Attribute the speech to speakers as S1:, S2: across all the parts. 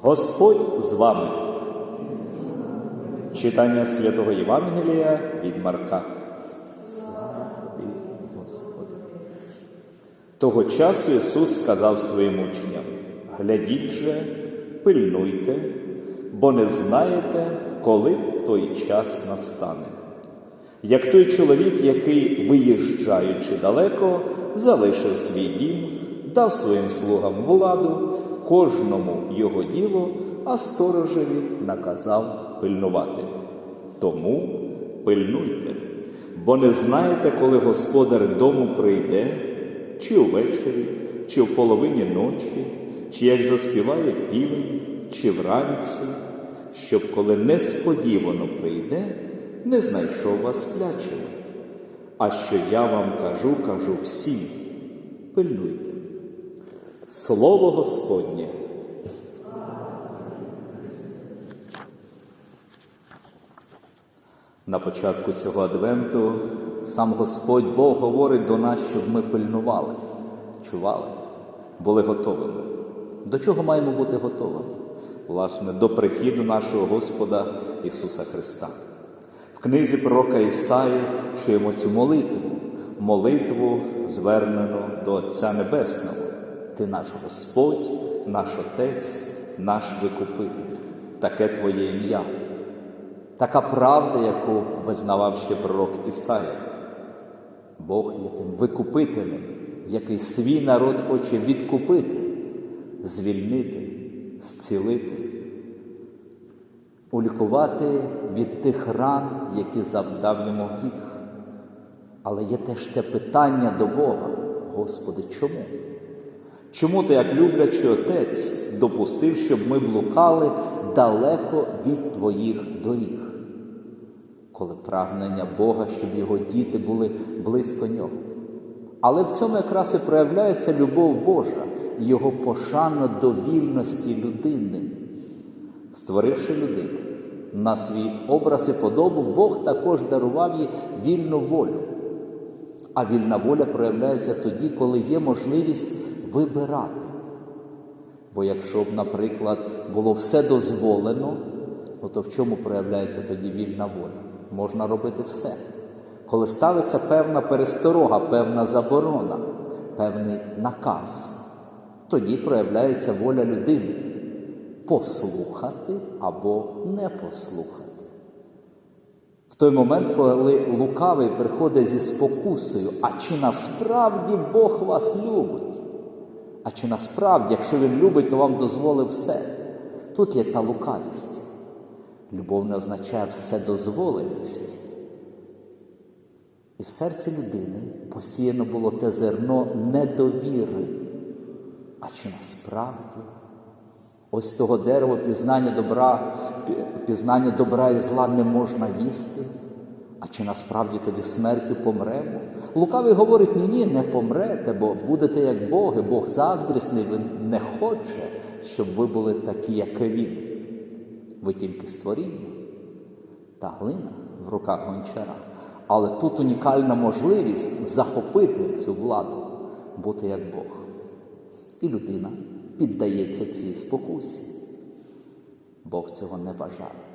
S1: Господь з вами. Читання святого Євангелія від Марка. Слава Господи. Того часу Ісус сказав своїм учням: глядіть же, пильнуйте, бо не знаєте, коли той час настане. Як той чоловік, який, виїжджаючи далеко, залишив свій дім, дав своїм слугам владу, кожному його діло, а сторожеві наказав пильнувати. Тому пильнуйте, бо не знаєте, коли господар дому прийде, чи увечері, чи в половині ночі, чи як заспіває півень, чи вранці, щоб коли несподівано прийде, не знайшов вас сплячими. А що я вам кажу, кажу всім, пильнуйте. Слово Господнє. На початку цього адвенту сам Господь Бог говорить до нас, щоб ми пильнували, чували, були готовими. До чого маємо бути готовими? Власне, до прихіду нашого Господа Ісуса Христа. В книзі пророка Ісаї чуємо цю молитву, молитву, звернену до Отця Небесного. Ти наш Господь, наш Отець, наш Викупитель, таке Твоє ім'я. Така правда, яку визнавав ще пророк Ісая. Бог є тим викупителем, який свій народ хоче відкупити, звільнити, зцілити, улікувати від тих ран, які завдав йому гріх. Але є теж те питання до Бога, Господи, чому? Чому ти, як люблячий отець, допустив, щоб ми блукали далеко від твоїх доріг? Коли прагнення Бога, щоб його діти були близько нього. Але в цьому якраз і проявляється любов Божа, його пошана до вільності людини. Створивши людину на свій образ і подобу, Бог також дарував їй вільну волю. А вільна воля проявляється тоді, коли є можливість вибирати. Бо якщо б, наприклад, було все дозволено, ну то в чому проявляється тоді вільна воля? Можна робити все. Коли ставиться певна пересторога, певна заборона, певний наказ, тоді проявляється воля людини послухати або не послухати. В той момент, коли лукавий приходить зі спокусою, а чи насправді Бог вас любить? А чи насправді, якщо Він любить, то вам дозволив все? Тут є та лукавість. Любов не означає вседозволеність. І в серці людини посіяно було те зерно недовіри. А чи насправді? Ось того дерева пізнання добра, пізнання добра і зла не можна їсти. А чи насправді тоді смертю помремо? Лукавий говорить, ні, ні, не помрете, бо будете як Боги, Бог заздрісний, Він не хоче, щоб ви були такі, як Він. Ви тільки створіння та глина в руках гончара. Але тут унікальна можливість захопити цю владу, бути як Бог. І людина піддається цій спокусі. Бог цього не бажає.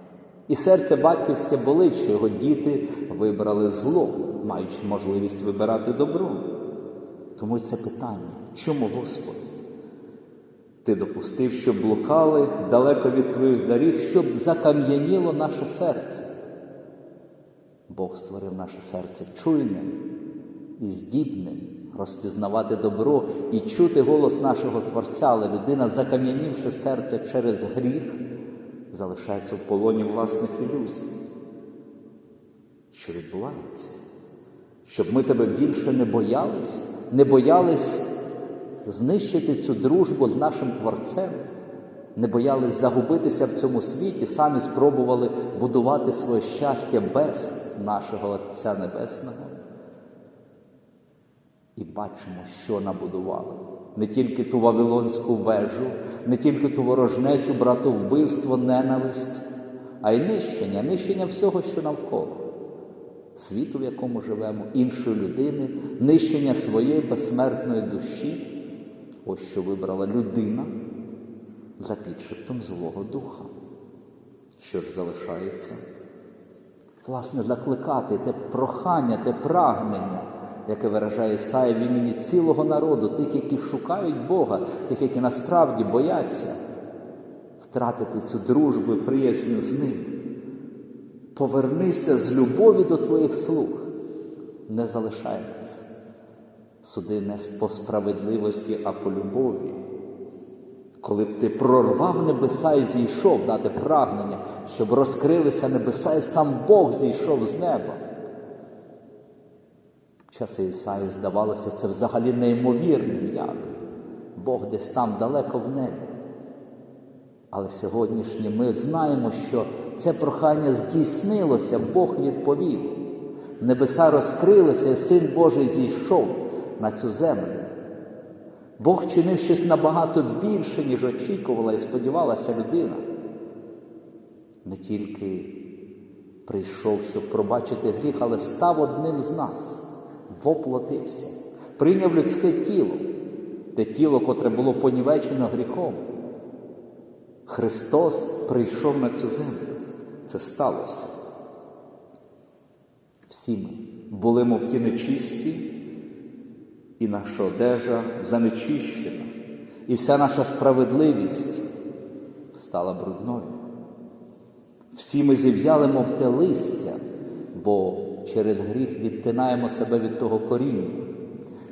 S1: І серце батьківське болить, що його діти вибрали зло, маючи можливість вибирати добро. Тому це питання, чому Господи? Ти допустив, щоб блукали далеко від твоїх доріг, щоб закам'яніло наше серце. Бог створив наше серце чуйним і здібним розпізнавати добро і чути голос нашого Творця, але людина, закам'янівши серце через гріх, залишається в полоні власних ілюзій. Що відбувається? Щоб ми тебе більше не боялись, не боялись знищити цю дружбу з нашим Творцем, не боялись загубитися в цьому світі, самі спробували будувати своє щастя без нашого Отця Небесного. І бачимо, що набудували. Не тільки ту Вавилонську вежу, не тільки ту ворожнечу, братовбивство, ненависть, а й нищення, нищення всього, що навколо, світу, в якому живемо, іншої людини, нищення своєї безсмертної душі. Ось що вибрала людина, за підшептом Злого Духа. Що ж залишається? Власне, закликати те прохання, те прагнення, яке виражає Ісая в імені цілого народу, тих, які шукають Бога, тих, які насправді бояться втратити цю дружбу і приязнь з ним. Повернися з любові до твоїх слуг, не залишай нас. Суди не по справедливості, а по любові. Коли б ти прорвав небеса і зійшов, дати прагнення, щоб розкрилися небеса, і сам Бог зійшов з неба. Часи Ісаї здавалося, це взагалі неймовірним як. Бог десь там далеко в небі. Але сьогоднішні ми знаємо, що це прохання здійснилося, Бог відповів. Небеса розкрилися, і Син Божий зійшов на цю землю. Бог чинив щось набагато більше, ніж очікувала і сподівалася людина. Не тільки прийшов, щоб пробачити гріх, але став одним з нас, воплотився, прийняв людське тіло, те тіло, котре було понівечено гріхом. Христос прийшов на цю землю. Це сталося. Всі ми були, мов ті нечисті, і наша одежа занечищена, і вся наша справедливість стала брудною. Всі ми зів'яли, мов те листя, бо через гріх відтинаємо себе від того коріння.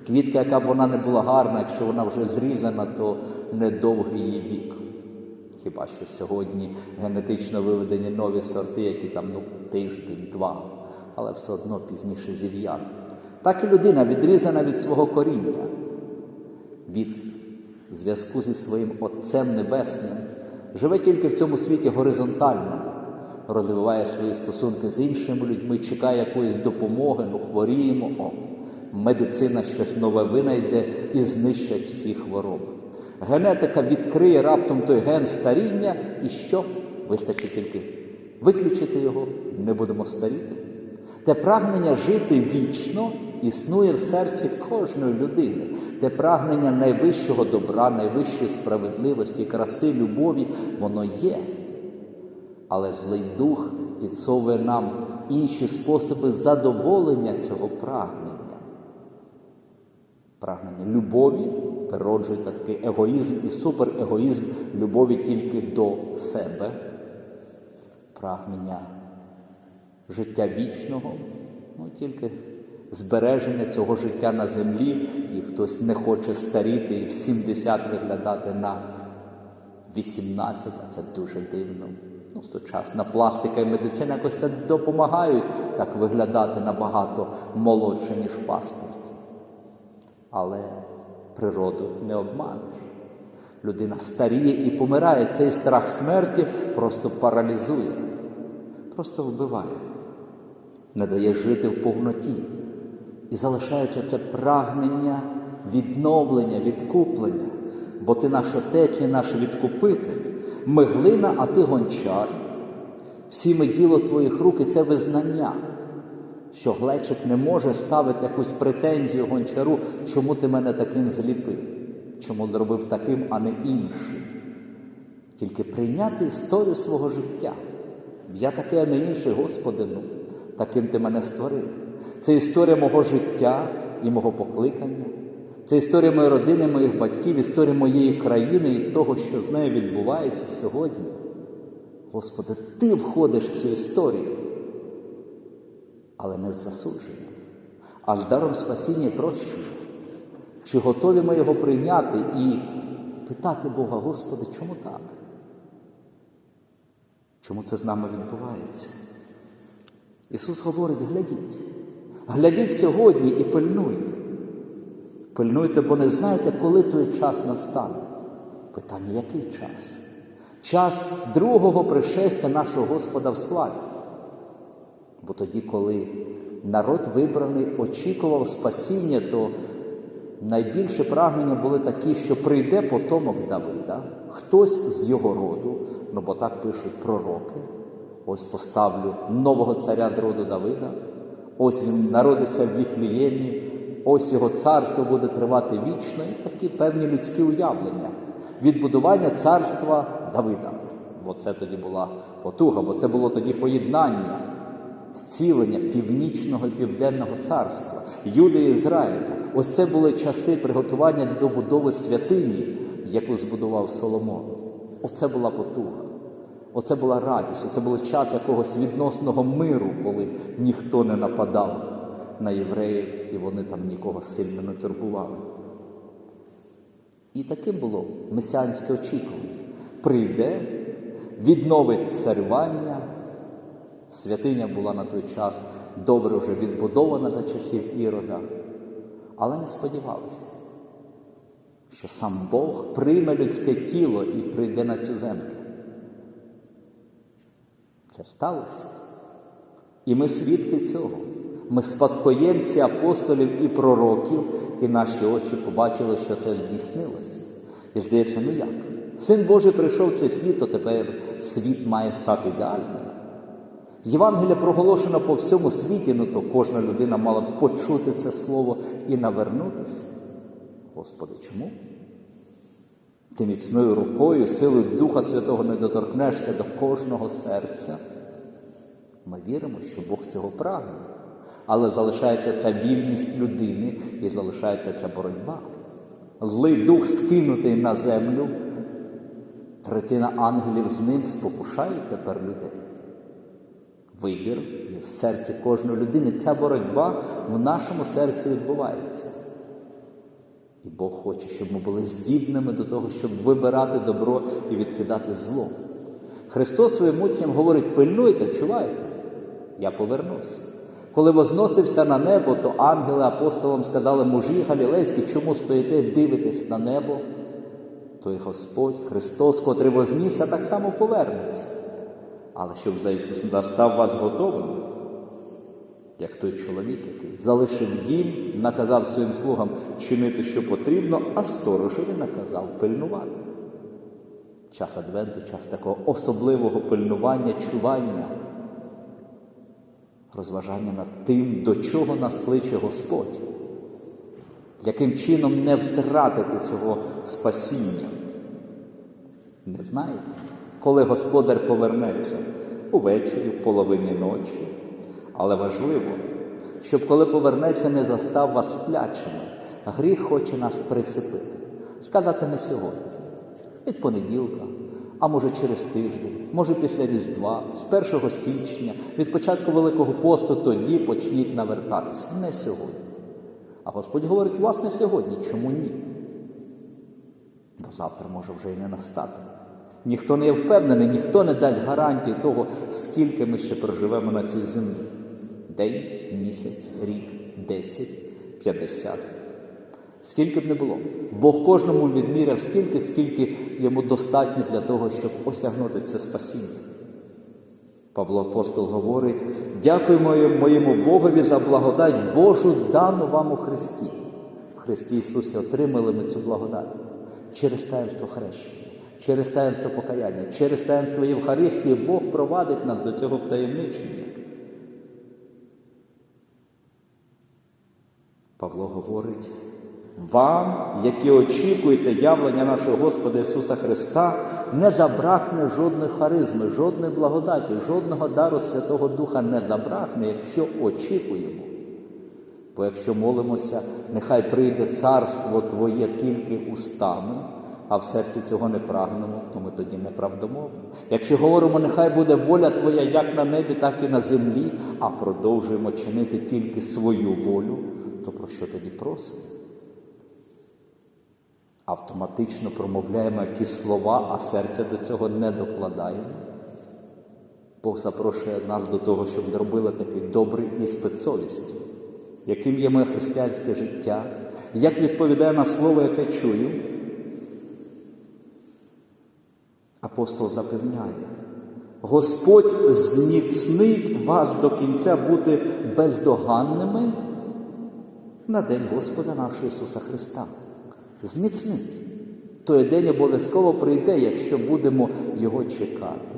S1: Квітка, яка б вона не була гарна, якщо вона вже зрізана, то недовгий її вік. Хіба що сьогодні генетично виведені нові сорти, які там ну, тиждень-два, але все одно пізніше зів'яли. Так і людина відрізана від свого коріння, від зв'язку зі своїм Отцем Небесним, живе тільки в цьому світі горизонтально, розвиває свої стосунки з іншими людьми, чекає якоїсь допомоги, ну хворіємо, о, медицина щось нове винайде і знищать всі хвороби. Генетика відкриє раптом той ген старіння, і що? Вистачить тільки виключити його, не будемо старіти. Те прагнення жити вічно існує в серці кожної людини. Те прагнення найвищого добра, найвищої справедливості, краси, любові, воно є. Але злий дух підсовує нам інші способи задоволення цього прагнення. Прагнення любові природжує такий егоїзм і суперегоїзм любові тільки до себе, прагнення життя вічного, ну тільки збереження цього життя на землі, і хтось не хоче старіти і в 70 виглядати на 18, а це дуже дивно. Ну, пластика і медицина якось це допомагають так виглядати набагато молодше, ніж в паспорті. Але природу не обманеш. Людина старіє і помирає. Цей страх смерті просто паралізує, просто вбиває, не дає жити в повноті і залишаючи це прагнення відновлення, відкуплення, бо ти наш отець і наш відкупитель, миглина, а ти гончар. Всі ми діло твоїх рук і це визнання що глечик не може ставити якусь претензію гончару, чому ти мене таким зліпив, чому зробив таким, а не іншим. Тільки прийняти історію свого життя. Я такий, а не інший, Господи, ну, таким ти мене створив. Це історія мого життя і мого покликання. Це історія моєї родини, моїх батьків, історія моєї країни і того, що з нею відбувається сьогодні. Господи, Ти входиш в цю історію але не з засудженням, а з даром спасіння прощення. Чи готові ми його прийняти і питати Бога, Господи, чому так? Чому це з нами відбувається? Ісус говорить, глядіть, глядіть сьогодні і пильнуйте. Пильнуйте, бо не знаєте, коли той час настане. Питання, який час? Час другого пришестя нашого Господа в славі. Бо тоді, коли народ вибраний очікував спасіння, то найбільше прагнення були такі, що прийде потомок Давида, хтось з його роду, ну бо так пишуть пророки. Ось поставлю нового царя з роду Давида, ось він народиться в Віфліємі, ось його царство буде тривати вічно, і такі певні людські уявлення. відбудування царства Давида. Бо це тоді була потуга, бо це було тоді поєднання, зцілення північного і південного царства, Юди і Ізраїля. Ось це були часи приготування до будови святині, яку збудував Соломон. Оце була потуга. Оце була радість, оце був час якогось відносного миру, коли ніхто не нападав на євреїв, і вони там нікого сильно не турбували. І таким було месіанське очікування. Прийде, відновить царювання. Святиня була на той час добре вже відбудована за часів Ірода, але не сподівалися, що сам Бог прийме людське тіло і прийде на цю землю. Це сталося. І ми свідки цього. Ми спадкоємці апостолів і пророків, і наші очі побачили, що це здійснилося. І здається, ну як? Син Божий прийшов в цей світ, то тепер світ має стати ідеальним. Євангелія проголошено по всьому світі, ну то кожна людина мала б почути це слово і навернутися. Господи, чому? Ти міцною рукою, силою Духа Святого не доторкнешся до кожного серця. Ми віримо, що Бог цього прагне, але залишається ця вільність людини і залишається ця боротьба. Злий дух скинутий на землю, третина ангелів з ним спокушає тепер людей. Вибір є в серці кожної людини. Ця боротьба в нашому серці відбувається. І Бог хоче, щоб ми були здібними до того, щоб вибирати добро і відкидати зло. Христос своїм учням говорить: пильнуйте, чувайте, я повернусь. Коли возносився на небо, то ангели апостолам сказали, мужі галілейські, чому стоїте, дивитесь на небо? Той Господь, Христос, котрий вознісся, так само повернеться. Але щоб застав вас готовим, як той чоловік, який залишив дім, наказав своїм слугам чинити, що потрібно, а сторожеві наказав пильнувати. Час Адвенту, час такого особливого пильнування, чування, розважання над тим, до чого нас кличе Господь, яким чином не втратити цього спасіння. Не знаєте, коли Господар повернеться увечері, в половині ночі. Але важливо, щоб коли повернеться, не застав вас сплячими. Гріх хоче нас присипити. Сказати не сьогодні, від понеділка, а може через тиждень, може після Різдва, з 1 січня, від початку Великого посту, тоді почніть навертатися. Не сьогодні. А Господь говорить, власне, сьогодні. Чому ні? Бо завтра може вже і не настати. Ніхто не є впевнений, ніхто не дасть гарантії того, скільки ми ще проживемо на цій землі. День, місяць, рік, десять, п'ятдесят. Скільки б не було. Бог кожному відміряв стільки, скільки йому достатньо для того, щоб осягнути це спасіння. Павло Апостол говорить: дякуємо моєму Богові за благодать Божу дану вам у Христі. В Христі Ісусі отримали ми цю благодать через таїнство хрещення через таїнство покаяння, через таїнство Євхаристії Бог провадить нас до цього втаємничення. Павло говорить, вам, які очікуєте явлення нашого Господа Ісуса Христа, не забракне жодної харизми, жодної благодаті, жодного дару Святого Духа не забракне, якщо очікуємо. Бо якщо молимося, нехай прийде царство Твоє тільки устами а в серці цього не прагнемо, то ми тоді неправдомовні. Якщо говоримо, нехай буде воля Твоя як на небі, так і на землі, а продовжуємо чинити тільки свою волю, то про що тоді просимо? Автоматично промовляємо якісь слова, а серця до цього не докладаємо. Бог запрошує нас до того, щоб зробили такий добрий іспит совісті, яким є моє християнське життя, як відповідає на слово, яке чую. Апостол запевняє, Господь зміцнить вас до кінця бути бездоганними на День Господа нашого Ісуса Христа. Зміцнить. Той день обов'язково прийде, якщо будемо Його чекати,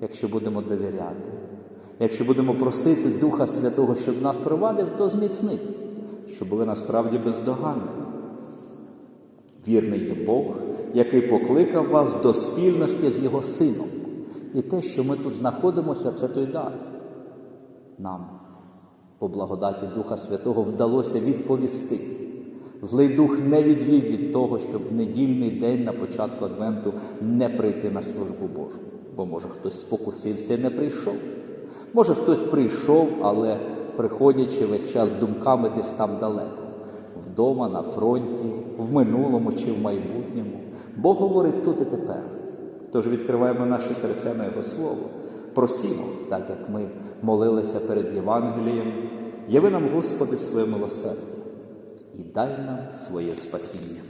S1: якщо будемо довіряти, якщо будемо просити Духа Святого, щоб нас провадив, то зміцнить, щоб були насправді бездоганними. Вірний є Бог, який покликав вас до спільності з Його Сином. І те, що ми тут знаходимося, це той дар. Нам, по благодаті Духа Святого, вдалося відповісти. Злий дух не відвів від того, щоб в недільний день на початку Адвенту не прийти на службу Божу. Бо, може, хтось спокусився і не прийшов. Може, хтось прийшов, але приходячи весь час думками десь там далеко, вдома, на фронті, в минулому чи в майбутньому. Бог говорить тут і тепер. Тож відкриваємо наші серця на Його Слово, просімо, так як ми молилися перед Євангелієм, яви нам, Господи, своє милосердя і дай нам своє спасіння.